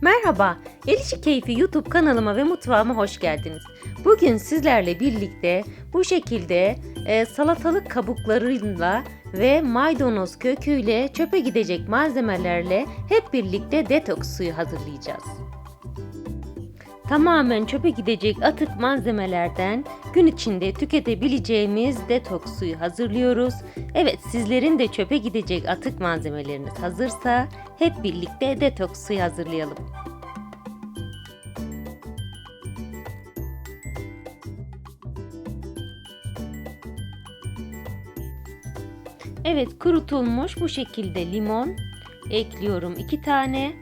Merhaba, Elişi Keyfi YouTube kanalıma ve mutfağıma hoş geldiniz. Bugün sizlerle birlikte bu şekilde e, salatalık kabuklarıyla ve maydanoz köküyle çöpe gidecek malzemelerle hep birlikte detoks suyu hazırlayacağız. Tamamen çöpe gidecek atık malzemelerden gün içinde tüketebileceğimiz detoks suyu hazırlıyoruz. Evet sizlerin de çöpe gidecek atık malzemeleriniz hazırsa hep birlikte detoks suyu hazırlayalım. Evet kurutulmuş bu şekilde limon ekliyorum 2 tane.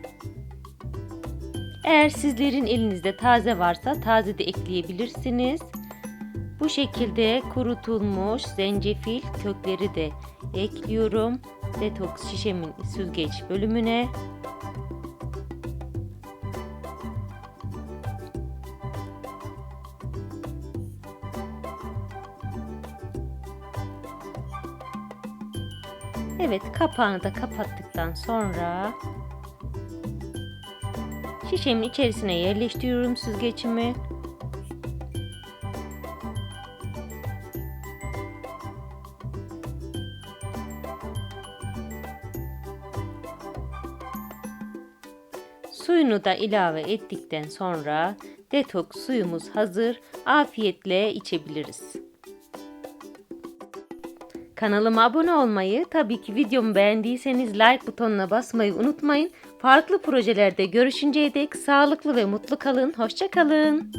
Eğer sizlerin elinizde taze varsa taze de ekleyebilirsiniz. Bu şekilde kurutulmuş zencefil kökleri de ekliyorum. Detoks şişemin süzgeç bölümüne. Evet kapağını da kapattıktan sonra şişemin içerisine yerleştiriyorum süzgecimi. Suyunu da ilave ettikten sonra detoks suyumuz hazır. Afiyetle içebiliriz. Kanalıma abone olmayı, tabii ki videomu beğendiyseniz like butonuna basmayı unutmayın. Farklı projelerde görüşünceye dek sağlıklı ve mutlu kalın. Hoşça kalın.